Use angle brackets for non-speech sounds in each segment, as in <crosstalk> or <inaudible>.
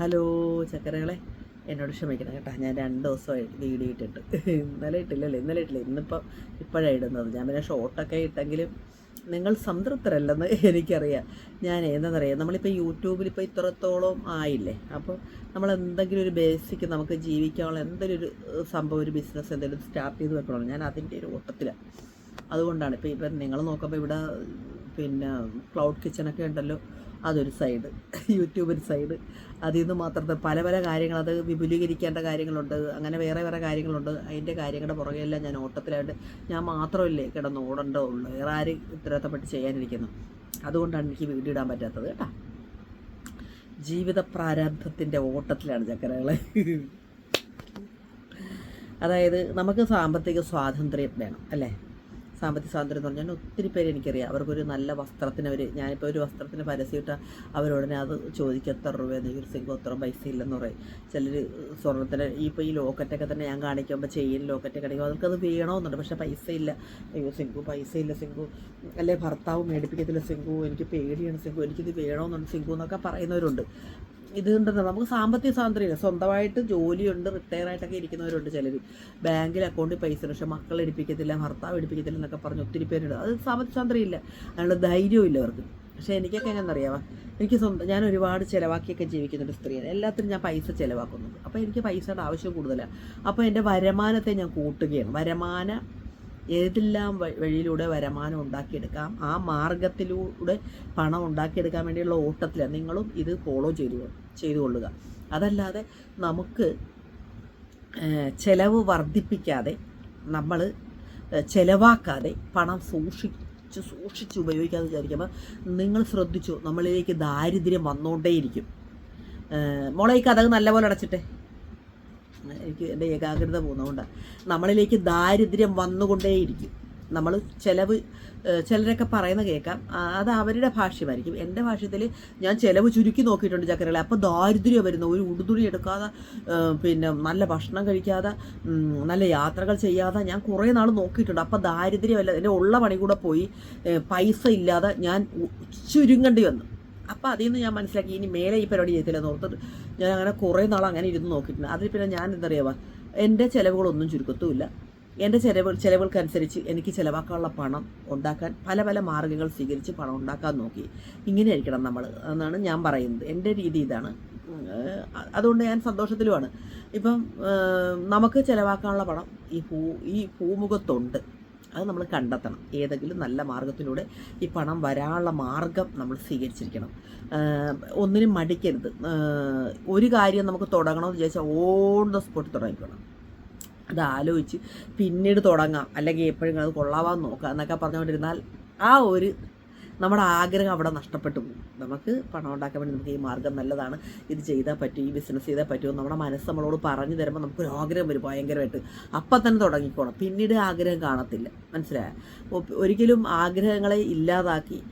Hello ചക്കരകളെ. എന്നോട് ക്ഷമിക്കണം കേട്ടോ. ഞാൻ രണ്ട് ദിവസമായി വീഡിയോ ഇട്ടിട്ട്. ഇന്നലെ ഇട്ടില്ലല്ലോ. ഇന്നലെ ഇട്ടില്ല. ഇന്നിപ്പം ഇപ്പോഴാണ് ഇടുന്നത്. ഞാൻ പിന്നെ ഷോർട്ടൊക്കെ ഇട്ടെങ്കിലും നിങ്ങൾ സംതൃപ്തരല്ലെന്ന് എനിക്കറിയാം. ഞാൻ എന്താണെന്നറിയാം നമ്മളിപ്പോൾ യൂട്യൂബിൽ ഇപ്പോൾ ഇത്രത്തോളം ആയില്ലേ? അപ്പോൾ നമ്മൾ എന്തെങ്കിലും ഒരു ബേസിക് നമുക്ക് ജീവിക്കാനുള്ള എന്തെങ്കിലും ഒരു സംഭവം ഒരു ബിസിനസ് എന്തെങ്കിലും സ്റ്റാർട്ട് ചെയ്ത് വെക്കണം? ഞാൻ അതിന്റെ ഒരു ഓട്ടത്തിലാണ് അതുകൊണ്ടാണ്. ഇപ്പോൾ ഇപ്പം നിങ്ങൾ നോക്കുമ്പോൾ ഇവിടെ പിന്നെ ക്ലൗഡ് കിച്ചണൊക്കെ ഉണ്ടല്ലോ. അതൊരു സൈഡ് യൂട്യൂബ് ഒരു സൈഡ്. അതിൽ നിന്ന് മാത്രം പല പല കാര്യങ്ങൾ അത് വിപുലീകരിക്കേണ്ട കാര്യങ്ങളുണ്ട്. അങ്ങനെ വേറെ വേറെ കാര്യങ്ങളുണ്ട്. അതിന്റെ കാര്യങ്ങളുടെ പുറകെയെല്ലാം ഞാൻ ഓട്ടത്തിലായിട്ട് ഞാൻ മാത്രമല്ലേ കിടന്ന് ഓടേണ്ടേ ഉള്ളൂ. വേറെ ആരും ഉത്തരവാദിത്തപ്പെട്ട് ചെയ്യാനിരിക്കുന്നു. അതുകൊണ്ടാണ് എനിക്ക് വീഡിയോ ഇടാൻ പറ്റാത്തത് കേട്ടോ. ജീവിത പ്രാരാബ്ധത്തിന്റെ ഓട്ടത്തിലാണ് ചക്കരകളെ. അതായത് നമുക്ക് സാമ്പത്തിക സ്വാതന്ത്ര്യം വേണം അല്ലേ? സാമ്പത്തിക സ്വാതന്ത്ര്യം എന്ന് പറഞ്ഞാൽ ഒത്തിരി പേര് എനിക്കറിയാം. അവർക്കൊരു നല്ല വസ്ത്രത്തിന് അവർ ഞാനിപ്പോൾ ഒരു വസ്ത്രത്തിന് പരസ്യമിട്ട അവരോടനെ അത് ചോദിക്കും എത്ര രൂപയെന്ന് ഒരു സിംഗം അത്ര പൈസ ഇല്ലെന്ന് പറയും. ചിലർ സ്വർണത്തിന് ഇപ്പോൾ ഈ ലോക്കറ്റൊക്കെ തന്നെ ഞാൻ കാണിക്കുമ്പോൾ ചെയിൻ ലോക്കറ്റൊക്കെ കാണിക്കുമ്പോൾ അവർക്കത് വേണമെന്നുണ്ട്. പക്ഷേ പൈസ ഇല്ല. അയ്യോ സിംഗു പൈസ ഇല്ല സിംഗു അല്ലെ ഭർത്താവ് മേടിപ്പിക്കത്തില്ല സിംഗു എനിക്ക് പേടിയാണ് സിംഗു എനിക്കിത് വേണമെന്നുണ്ട് സിംഗു എന്നൊക്കെ പറയുന്നവരുണ്ട്. ഇതുണ്ടെന്ന്. നമുക്ക് സാമ്പത്തിക സ്വാതന്ത്ര്യമില്ല. സ്വന്തമായിട്ട് ജോലിയുണ്ട് റിട്ടയർ ആയിട്ടൊക്കെ ഇരിക്കുന്നവരുണ്ട് ചിലർ ബാങ്കിൽ അക്കൗണ്ടിൽ പൈസ പക്ഷെ മക്കൾ എടുപ്പിക്കത്തില്ല ഭർത്താവ് എടുപ്പിക്കത്തില്ല എന്നൊക്കെ പറഞ്ഞ് ഒത്തിരി പേരുണ്ട്. അത് സാമ്പത്തിക സ്വാതന്ത്ര്യം ഇല്ല അതിനുള്ള ധൈര്യവും ഇല്ല അവർക്ക്. പക്ഷേ എനിക്കൊക്കെ എങ്ങനെ അറിയാമോ എനിക്ക് സ്വന്തം ഞാൻ ഒരുപാട് ചിലവാക്കിയൊക്കെ ജീവിക്കുന്ന ഒരു സ്ത്രീയാണ് എല്ലാത്തിനും ഞാൻ പൈസ ചിലവാക്കുന്നുണ്ട്. അപ്പോൾ എനിക്ക് പൈസയുടെ ആവശ്യം കൂടുതലാണ്. അപ്പോൾ എന്റെ വരുമാനത്തെ ഞാൻ കൂട്ടുകയാണ്. വരുമാന ഏതെല്ലാം വഴിയിലൂടെ വരുമാനം ഉണ്ടാക്കിയെടുക്കാം ആ മാർഗത്തിലൂടെ പണം ഉണ്ടാക്കിയെടുക്കാൻ വേണ്ടിയുള്ള ഓട്ടത്തിൽ നിങ്ങളും ഇത് ഫോളോ ചെയ്തു ചെയ്തു കൊള്ളുക അതല്ലാതെ നമുക്ക് ചിലവ് വർദ്ധിപ്പിക്കാതെ നമ്മൾ ചിലവാക്കാതെ പണം സൂക്ഷിച്ച് സൂക്ഷിച്ച് ഉപയോഗിക്കാതെ വിചാരിക്കുമ്പോൾ നിങ്ങൾ ശ്രദ്ധിച്ചു നമ്മളിലേക്ക് ദാരിദ്ര്യം വന്നുകൊണ്ടേയിരിക്കും മോളെ ഈ കഥക് നല്ലപോലെ അടച്ചിട്ടെ. എനിക്ക് എന്റെ ഏകാഗ്രത പോകുന്നതുകൊണ്ടാണ് നമ്മളിലേക്ക് ദാരിദ്ര്യം വന്നുകൊണ്ടേയിരിക്കും. നമ്മൾ ചിലവ് ചിലരൊക്കെ പറയുന്ന കേൾക്കാം അത് അവരുടെ ഭാഷ്യമായിരിക്കും. എന്റെ ഭാഷ്യത്തിൽ ഞാൻ ചിലവ് ചുരുക്കി നോക്കിയിട്ടുണ്ട് ചക്കരകളെ. അപ്പോൾ ദാരിദ്ര്യം വരുന്ന. ഒരു ഉടുതുണി എടുക്കാതെ പിന്നെ നല്ല ഭക്ഷണം കഴിക്കാതെ നല്ല യാത്രകൾ ചെയ്യാതെ ഞാൻ കുറേ നാൾ നോക്കിയിട്ടുണ്ട്. അപ്പോൾ ദാരിദ്ര്യമല്ല എന്റെ ഉള്ള പണി കൂടെ പോയി പൈസ ഇല്ലാതെ ഞാൻ ചുരുങ്ങേണ്ടി വന്നു. അപ്പോൾ അതിൽ നിന്ന് ഞാൻ മനസ്സിലാക്കി ഇനി മേലെ ഈ പരിപാടി ചെയ്തില്ലെന്ന് ഓർത്തിട്ട് ഞാൻ അങ്ങനെ കുറേ നാൾ അങ്ങനെ ഇരുന്ന് നോക്കിയിട്ടുണ്ട്. അതിൽ പിന്നെ ഞാൻ എന്തറിയാവാ? എന്റെ ചിലവുകളൊന്നും ചുരുക്കത്തുമില്ല. എന്റെ ചിലവ് ചിലവുകൾക്കനുസരിച്ച് എനിക്ക് ചിലവാക്കാനുള്ള പണം ഉണ്ടാക്കാൻ പല പല മാർഗങ്ങൾ സ്വീകരിച്ച് പണം ഉണ്ടാക്കാൻ നോക്കി. ഇങ്ങനെ ആയിരിക്കണം നമ്മൾ എന്നാണ് ഞാൻ പറയുന്നത്. എന്റെ രീതി ഇതാണ്. അതുകൊണ്ട് ഞാൻ സന്തോഷത്തിലുമാണ്. ഇപ്പം നമുക്ക് ചിലവാക്കാനുള്ള പണം ഈ ഭൂ ഈ ഭൂമുഖത്തുണ്ട് അത് നമ്മൾ കണ്ടെത്തണം. ഏതെങ്കിലും നല്ല മാർഗത്തിലൂടെ ഈ പണം വരാനുള്ള മാർഗം നമ്മൾ സ്വീകരിച്ചിരിക്കണം. ഒന്നിനും മടിക്കരുത്. ഒരു കാര്യം നമുക്ക് തുടങ്ങണമെന്ന് വിചാരിച്ചാൽ ഓൺ ദ സ്പോട്ട് തുടങ്ങിക്കണം. അത് ആലോചിച്ച് പിന്നീട് തുടങ്ങാം. അല്ലെങ്കിൽ എപ്പോഴും അത് കൊള്ളാവാൻ നോക്കാം എന്നൊക്കെ പറഞ്ഞുകൊണ്ടിരുന്നാൽ ആ ഒരു നമ്മുടെ ആഗ്രഹം അവിടെ നഷ്ടപ്പെട്ടു പോകും. നമുക്ക് പണം ഉണ്ടാക്കാൻ വേണ്ടി നമുക്ക് ഈ മാർഗം നല്ലതാണ്. ഇത് ചെയ്താൽ പറ്റും ഈ ബിസിനസ് ചെയ്താൽ പറ്റുമോ നമ്മുടെ മനസ്സ് നമ്മളോട് പറഞ്ഞു തരുമ്പോൾ നമുക്കൊരു ആഗ്രഹം വരും ഭയങ്കരമായിട്ട്. അപ്പം തന്നെ തുടങ്ങിക്കോണം. പിന്നീട് ആഗ്രഹം കാണത്തില്ല. മനസ്സിലായ? ഒരിക്കലും ആഗ്രഹങ്ങളെ ഇല്ലാതാക്കി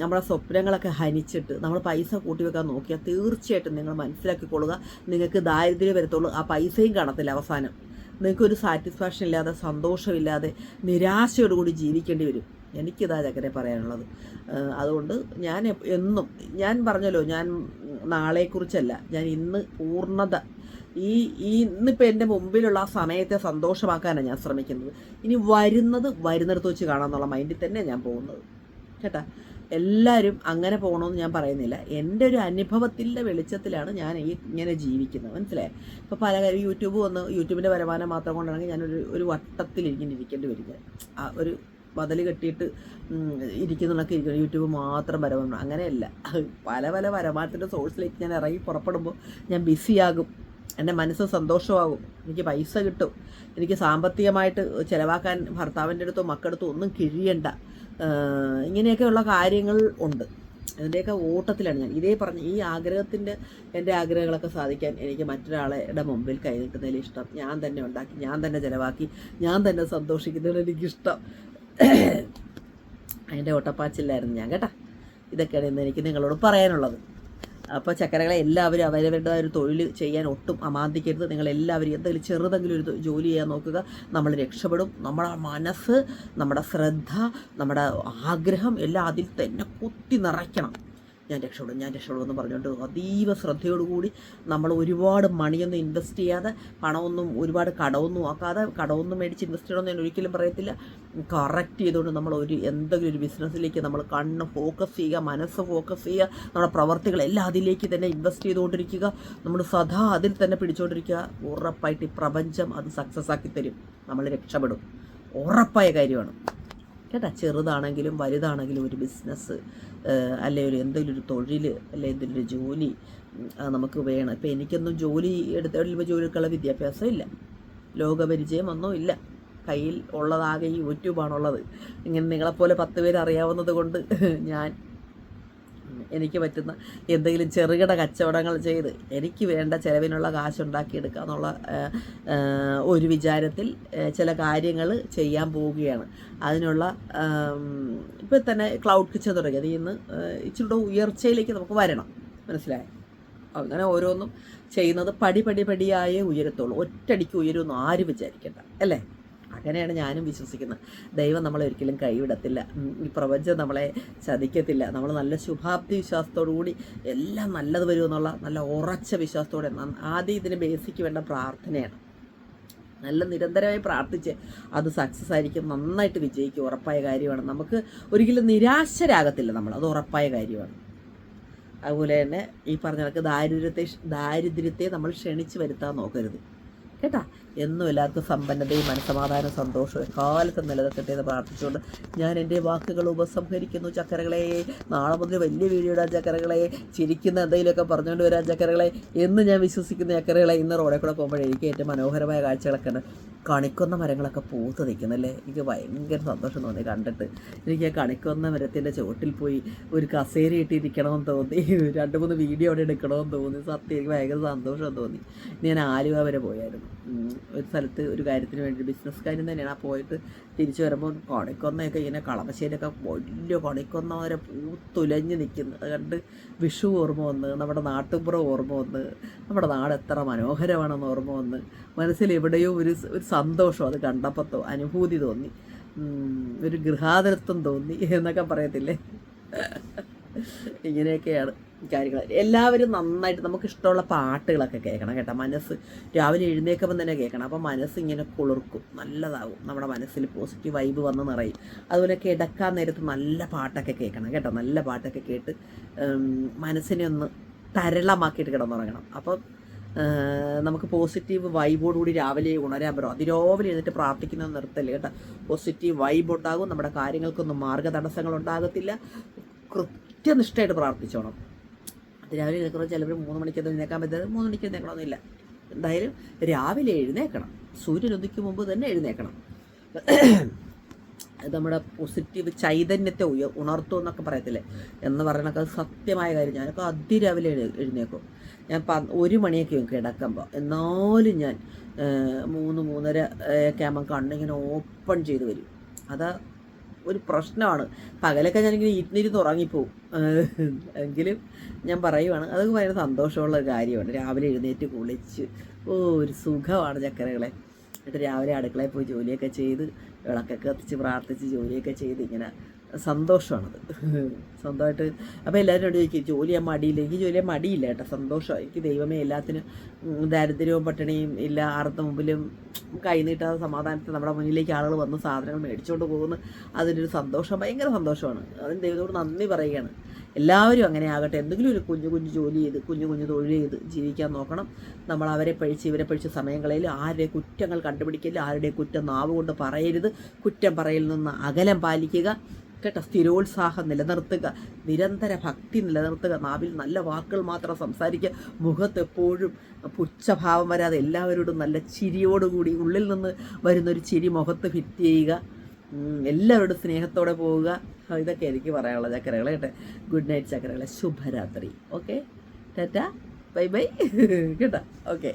നമ്മുടെ സ്വപ്നങ്ങളൊക്കെ ഹനിച്ചിട്ട് നമ്മൾ പൈസ കൂട്ടി വെക്കാൻ നോക്കിയാൽ തീർച്ചയായിട്ടും നിങ്ങൾ മനസ്സിലാക്കിക്കൊള്ളുക. നിങ്ങൾക്ക് ദാരിദ്ര്യം വരത്തുള്ളൂ. ആ പൈസയും കാണത്തില്ല അവസാനം. നിങ്ങൾക്കൊരു സാറ്റിസ്ഫാക്ഷൻ ഇല്ലാതെ സന്തോഷമില്ലാതെ നിരാശയോടുകൂടി ജീവിക്കേണ്ടി വരും. എനിക്കിതാ ചക്കരെ പറയാനുള്ളത്. അതുകൊണ്ട് ഞാൻ എന്നും ഞാൻ പറഞ്ഞല്ലോ ഞാൻ നാളെക്കുറിച്ചല്ല ഞാൻ ഇന്ന് പൂർണത ഈ ഈ ഇന്നിപ്പോൾ എന്റെ മുമ്പിലുള്ള ആ സമയത്തെ സന്തോഷമാക്കാനാണ് ഞാൻ ശ്രമിക്കുന്നത്. ഇനി വരുന്നത് വരുന്നിടത്ത് വെച്ച് കാണാമെന്നുള്ള മൈൻഡിൽ തന്നെ ഞാൻ പോകുന്നത്. കേട്ടാ? എല്ലാവരും അങ്ങനെ പോകണമെന്ന് ഞാൻ പറയുന്നില്ല. എന്റെ ഒരു അനുഭവത്തിന്റെ വെളിച്ചത്തിലാണ് ഞാൻ ഈ ഇങ്ങനെ ജീവിക്കുന്നത്. മനസ്സിലായി? ഇപ്പോൾ പല കാര്യം യൂട്യൂബ് വന്ന് യൂട്യൂബിന്റെ വരുമാനം മാത്രം കൊണ്ടാണെങ്കിൽ ഞാനൊരു ഒരു വട്ടത്തിൽ ഇങ്ങനെ ഇരിക്കേണ്ടി വരും ഞാൻ ആ ഒരു ബദൽ കെട്ടിയിട്ട് ഇരിക്കുന്നതൊക്കെ ഇരിക്കുന്നു യൂട്യൂബ് മാത്രം വരവുണ്ട്. അങ്ങനെയല്ല. പല പല വരുമാനത്തിന്റെ സോഴ്സിലേക്ക് ഞാൻ ഇറങ്ങി പുറപ്പെടുമ്പോൾ ഞാൻ ബിസിയാകും. എന്റെ മനസ്സ് സന്തോഷമാകും. എനിക്ക് പൈസ കിട്ടും. എനിക്ക് സാമ്പത്തികമായിട്ട് ചിലവാക്കാൻ ഭർത്താവിന്റെ അടുത്തോ മക്കളടുത്തോ ഒന്നും കിഴിയണ്ട. ഇങ്ങനെയൊക്കെയുള്ള കാര്യങ്ങൾ ഉണ്ട്. അതിന്റെയൊക്കെ ഓട്ടത്തിലാണ് ഞാൻ. ഇതേ പറഞ്ഞ ഈ ആഗ്രഹത്തിന്റെ എന്റെ ആഗ്രഹങ്ങളൊക്കെ സാധിക്കാൻ എനിക്ക് മറ്റൊരാളുടെ മുമ്പിൽ കൈ നീട്ടുന്നതിൽ ഇഷ്ടം. ഞാൻ തന്നെ ഉണ്ടാക്കി ഞാൻ തന്നെ ചിലവാക്കി ഞാൻ തന്നെ സന്തോഷിക്കുന്നതിൽ എനിക്കിഷ്ടം. അതിന്റെ ഓട്ടപ്പാച്ചില്ലായിരുന്നു ഞാൻ കേട്ടാ? ഇതൊക്കെയാണ് ഇന്ന് എനിക്ക് നിങ്ങളോട് പറയാനുള്ളത്. അപ്പോൾ ചക്കരകളെ എല്ലാവരും അവരവരുടെ ഒരു തൊഴിൽ ചെയ്യാൻ ഒട്ടും അമാന്തിക്കരുത്. നിങ്ങൾ എല്ലാവരും എന്തെങ്കിലും ചെറുതെങ്കിലും ഒരു ജോലി ചെയ്യാൻ നോക്കുക. നമ്മൾ രക്ഷപ്പെടും. നമ്മുടെ മനസ്സ് നമ്മുടെ ശ്രദ്ധ നമ്മുടെ ആഗ്രഹം എല്ലാം അതിൽ തന്നെ കുത്തി നിറയ്ക്കണം. ഞാൻ രക്ഷപ്പെടും ഞാൻ രക്ഷപ്പെടും എന്ന് പറഞ്ഞുകൊണ്ട് അതീവ ശ്രദ്ധയോടുകൂടി നമ്മൾ ഒരുപാട് മണിയൊന്നും ഇൻവെസ്റ്റ് ചെയ്യാതെ പണമൊന്നും ഒരുപാട് കടമൊന്നും ആക്കാതെ കടമൊന്നും മേടിച്ച് ഇൻവെസ്റ്റ് ചെയ്യണമെന്ന് ഞാൻ ഒരിക്കലും പറയത്തില്ല. കറക്റ്റ് ചെയ്തുകൊണ്ട് നമ്മൾ ഒരു എന്തെങ്കിലും ഒരു ബിസിനസ്സിലേക്ക് നമ്മൾ കണ്ണ് ഫോക്കസ് ചെയ്യുക മനസ്സ് ഫോക്കസ് ചെയ്യുക നമ്മുടെ പ്രവർത്തികളെല്ലാം അതിലേക്ക് തന്നെ ഇൻവെസ്റ്റ് ചെയ്തുകൊണ്ടിരിക്കുക. നമ്മൾ സദാ അതിൽ തന്നെ പിടിച്ചുകൊണ്ടിരിക്കുക. ഉറപ്പായിട്ട് ഈ പ്രപഞ്ചം അത് സക്സസ് ആക്കി തരും. നമ്മൾ രക്ഷപ്പെടും. ഉറപ്പായ കാര്യമാണ്. കേട്ടോ? ചെറുതാണെങ്കിലും വലുതാണെങ്കിലും ഒരു ബിസിനസ് അല്ലെ ഒരു എന്തെങ്കിലും ഒരു തൊഴിൽ അല്ലെ എന്തെങ്കിലും ഒരു ജോലി നമുക്ക് വേണം. ഇപ്പം എനിക്കൊന്നും ജോലി എടുത്ത കഴിയുമ്പോൾ ജോലിക്കുള്ള വിദ്യാഭ്യാസം ഇല്ല. ലോകപരിചയം ഒന്നും ഇല്ല. കയ്യിൽ ഉള്ളതാകെ യൂട്യൂബാണുള്ളത്. ഇങ്ങനെ നിങ്ങളെപ്പോലെ പത്ത് പേര് അറിയാവുന്നത് കൊണ്ട് ഞാൻ എനിക്ക് പറ്റുന്ന എന്തെങ്കിലും ചെറുകിട കച്ചവടങ്ങൾ ചെയ്ത് എനിക്ക് വേണ്ട ചിലവിനുള്ള കാശുണ്ടാക്കിയെടുക്കുക എന്നുള്ള ഒരു വിചാരത്തിൽ ചില കാര്യങ്ങൾ ചെയ്യാൻ പോവുകയാണ്. അതിനുള്ള ഇപ്പം തന്നെ ക്ലൗഡ് കിച്ചൺ തുടങ്ങി. ഇന്ന് ഇച്ചിരി ഉയർച്ചയിലേക്ക് നമുക്ക് വരണം. മനസ്സിലായി? അങ്ങനെ ഓരോന്നും ചെയ്യുന്നത് പടി പടി പടിയായേ ഉയരത്തുള്ളൂ. ഒറ്റടിക്ക് ഉയരുമെന്ന് ആരും വിചാരിക്കേണ്ട. അല്ലേ? അങ്ങനെയാണ് ഞാനും വിശ്വസിക്കുന്നത്. ദൈവം നമ്മളെ ഒരിക്കലും കൈവിടത്തില്ല. ഈ പ്രപഞ്ചം നമ്മളെ ചതിക്കത്തില്ല. നമ്മൾ നല്ല ശുഭാപ്തി വിശ്വാസത്തോടു കൂടി എല്ലാം നല്ലത് വരുമെന്നുള്ള നല്ല ഉറച്ച വിശ്വാസത്തോടെ ആദ്യം ഇതിന് ബേസിക്ക് വേണ്ട പ്രാർത്ഥനയാണ്. നല്ല നിരന്തരമായി പ്രാർത്ഥിച്ച് അത് സക്സസ് ആയിരിക്കും നന്നായിട്ട് വിജയിക്കും ഉറപ്പായ കാര്യമാണ്. നമുക്ക് ഒരിക്കലും നിരാശരാകത്തില്ല നമ്മൾ അത് ഉറപ്പായ കാര്യമാണ്. അതുപോലെ തന്നെ ഈ പറഞ്ഞ കണക്ക് ദാരിദ്ര്യത്തെ ദാരിദ്ര്യത്തെ നമ്മൾ ക്ഷണിച്ച് വരുത്താൻ നോക്കരുത്. കേട്ടാ? എന്നും എല്ലാവർക്കും സമ്പന്നതയും മനസമാധാനവും സന്തോഷവും എക്കാലത്തും നിലനിൽക്കട്ടെ എന്ന് പ്രാർത്ഥിച്ചുകൊണ്ട് ഞാൻ എന്റെ വാക്കുകൾ ഉപസംഹരിക്കുന്നു ചക്കരകളെ. നാളെ മുതൽ വലിയ വീഡിയോ ചക്കരകളെ. ചിരിക്കുന്ന എന്തെങ്കിലുമൊക്കെ പറഞ്ഞുകൊണ്ട് വരാൻ ചക്കരകളെ. എന്ന് ഞാൻ വിശ്വസിക്കുന്ന ചക്കരകളെ ഇന്ന് റോഡിൽ കൂടെ ഏറ്റവും മനോഹരമായ കാഴ്ചകളൊക്കെ ഉണ്ട്. കണിക്കൊന്ന മരങ്ങളൊക്കെ പൂത്ത് നിൽക്കുന്നല്ലേ? എനിക്ക് ഭയങ്കര സന്തോഷം തോന്നി കണ്ടിട്ട്. എനിക്ക് ആ കണിക്കൊന്ന മരത്തിന്റെ ചുവട്ടിൽ പോയി ഒരു കസേര ഇട്ടിരിക്കണമെന്ന് തോന്നി. <laughs> രണ്ട് മൂന്ന് വീഡിയോ അവിടെ എടുക്കണമെന്ന് തോന്നി. സത്യം എനിക്ക് ഭയങ്കര സന്തോഷം തോന്നി. ഞാൻ ആലുവ വരെ പോയായിരുന്നു. ഒരു സ്ഥലത്ത് ഒരു കാര്യത്തിന് വേണ്ടി ബിസിനസ് കാര്യം തന്നെയാണ്. ആ പോയിട്ട് തിരിച്ചു വരുമ്പോൾ കണിക്കൊന്നയൊക്കെ ഇങ്ങനെ കളമശ്ശേരിയൊക്കെ വലിയ കണിക്കൊന്ന വരെ പൂത്തുലഞ്ഞ് നിൽക്കുന്നു. അത് കണ്ട് വിഷു ഓർമ്മ വന്ന് നമ്മുടെ നാട്ടുപുറം ഓർമ്മ വന്ന് നമ്മുടെ നാട് എത്ര മനോഹരമാണെന്ന് ഓർമ്മ വന്ന് മനസ്സിൽ എവിടെയോ ഒരു ഒരു സന്തോഷം അത് കണ്ടപ്പോൾ തോ അനുഭൂതി തോന്നി. ഒരു ഗൃഹാതരത്വം തോന്നി എന്നൊക്കെ പറയത്തില്ലേ? ഇങ്ങനെയൊക്കെയാണ് കാര്യങ്ങൾ. എല്ലാവരും നന്നായിട്ട് നമുക്ക് ഇഷ്ടമുള്ള പാട്ടുകളൊക്കെ കേൾക്കണം കേട്ടോ. മനസ്സ് രാവിലെ എഴുന്നേൽക്കുമ്പോൾ തന്നെ കേൾക്കണം. അപ്പോൾ മനസ്സ് ഇങ്ങനെ കുളിർക്കും. നല്ലതാകും നമ്മുടെ മനസ്സിൽ പോസിറ്റീവ് വൈബ് വന്ന് നിറയും. അതുപോലെ കിടക്കാൻ നേരത്ത് നല്ല പാട്ടൊക്കെ കേൾക്കണം കേട്ടോ. നല്ല പാട്ടൊക്കെ കേട്ട് മനസ്സിനെ ഒന്ന് തരളമാക്കിയിട്ട് കിടന്നുറങ്ങണം. അപ്പം ഏഹ് നമുക്ക് പോസിറ്റീവ് വൈബോടുകൂടി രാവിലെ ഉണരാൻ പറ്റും. അതിരാവിലെ എഴുന്നിട്ട് പ്രാർത്ഥിക്കുന്നത് നിർത്തല്ലേ കേട്ടോ. പോസിറ്റീവ് വൈബ് ഉണ്ടാകും. നമ്മുടെ കാര്യങ്ങൾക്കൊന്നും മാർഗതടസ്സങ്ങൾ ഉണ്ടാകത്തില്ല. കൃത്യനിഷ്ഠയായിട്ട് പ്രാർത്ഥിച്ചോണം. അതിരാവിലെ എഴുന്നേക്കണം ചിലവർ മൂന്ന് മണിക്കൊന്നും എഴുന്നേക്കാൻ പറ്റുന്നത് മൂന്ന് മണിക്ക് എഴുന്നേക്കണമെന്നില്ല എന്തായാലും രാവിലെ എഴുന്നേക്കണം സൂര്യൻ മുമ്പ് തന്നെ എഴുന്നേക്കണം നമ്മുടെ പോസിറ്റീവ് ചൈതന്യത്തെ ഉയ ഉണർത്തും എന്നൊക്കെ പറയത്തില്ലേ? എന്ന് പറയണൊക്കെ സത്യമായ കാര്യം. ഞാനൊക്കെ അതിരാവിലെ എഴു എഴുന്നേക്കും ഞാൻ പ ഒരു മണിയൊക്കെ കിടക്കുമ്പോൾ എന്നാലും ഞാൻ മൂന്ന് മൂന്നര ഒക്കെ ആകുമ്പോൾ കണ്ണിങ്ങനെ ഓപ്പൺ ചെയ്ത് വരും. അത് ഒരു പ്രശ്നമാണ്. പകലൊക്കെ ഞാനിങ്ങനെ ഇരുന്നിരുന്ന് ഉറങ്ങിപ്പോവും. എങ്കിലും ഞാൻ പറയുവാണ് അതൊക്കെ ഭയങ്കര സന്തോഷമുള്ള കാര്യമാണ്. രാവിലെ എഴുന്നേറ്റ് കുളിച്ച് ഓ ഒരു സുഖമാണ് ചക്കരകളെ. എന്നിട്ട് രാവിലെ അടുക്കളയിൽ പോയി ജോലിയൊക്കെ ചെയ്ത് വിളക്കൊക്കെ കത്തിച്ച് പ്രാർത്ഥിച്ച് ജോലിയൊക്കെ ചെയ്ത് ഇങ്ങനെ സന്തോഷമാണത്. സ്വന്തമായിട്ട് അപ്പോൾ എല്ലാവരും എന്നോട് ചോദിക്കും ജോലി ചെയ്യാൻ മടിയില്ല. എനിക്ക് ജോലി മടിയില്ല കേട്ടോ. സന്തോഷം. എനിക്ക് ദൈവമേ എല്ലാത്തിനും ദാരിദ്ര്യവും പട്ടിണിയും ഇല്ല ആർത്ത മുമ്പിലും കൈ നീട്ടാതെ സമാധാനത്തിൽ നമ്മുടെ മുന്നിലേക്ക് ആളുകൾ വന്ന് സാധനങ്ങൾ മേടിച്ചുകൊണ്ട് പോകുന്നു. അതിനൊരു സന്തോഷം ഭയങ്കര സന്തോഷമാണ്. അതിന് ദൈവത്തോട് നന്ദി പറയുകയാണ്. എല്ലാവരും അങ്ങനെ ആകട്ടെ. എന്തെങ്കിലും ഒരു കുഞ്ഞു കുഞ്ഞു ജോലി ചെയ്ത് കുഞ്ഞു കുഞ്ഞു തൊഴിൽ ചെയ്ത് ജീവിക്കാൻ നോക്കണം. നമ്മൾ അവരെ പഴിച്ച് ഇവരെ പഴിച്ച് സമയങ്ങളിൽ ആരുടെ കുറ്റങ്ങൾ കണ്ടുപിടിക്കില്ല ആരുടെ കുറ്റം നാവ് കൊണ്ട് പറയരുത്. കുറ്റം പറയിൽ നിന്ന് അകലം പാലിക്കുക. കേട്ടോ സ്ഥിരോത്സാഹം നിലനിർത്തുക. നിരന്തര ഭക്തി നിലനിർത്തുക. നാവിൽ നല്ല വാക്കുകൾ മാത്രം സംസാരിക്കുക. മുഖത്ത് എപ്പോഴും പുച്ഛഭാവം വരാതെ എല്ലാവരോടും നല്ല ചിരിയോടുകൂടി ഉള്ളിൽ നിന്ന് വരുന്നൊരു ചിരി മുഖത്ത് ഫിറ്റ് ചെയ്യുക. എല്ലാവരോടും സ്നേഹത്തോടെ പോവുക. ഇതൊക്കെ എനിക്ക് പറയാനുള്ള ചക്കരകളെ കേട്ടെ. ഗുഡ് നൈറ്റ് ചക്കരകളെ. ശുഭരാത്രി. ഓക്കെ ടാറ്റ ബൈ ബൈ കേട്ടോ? ഓക്കെ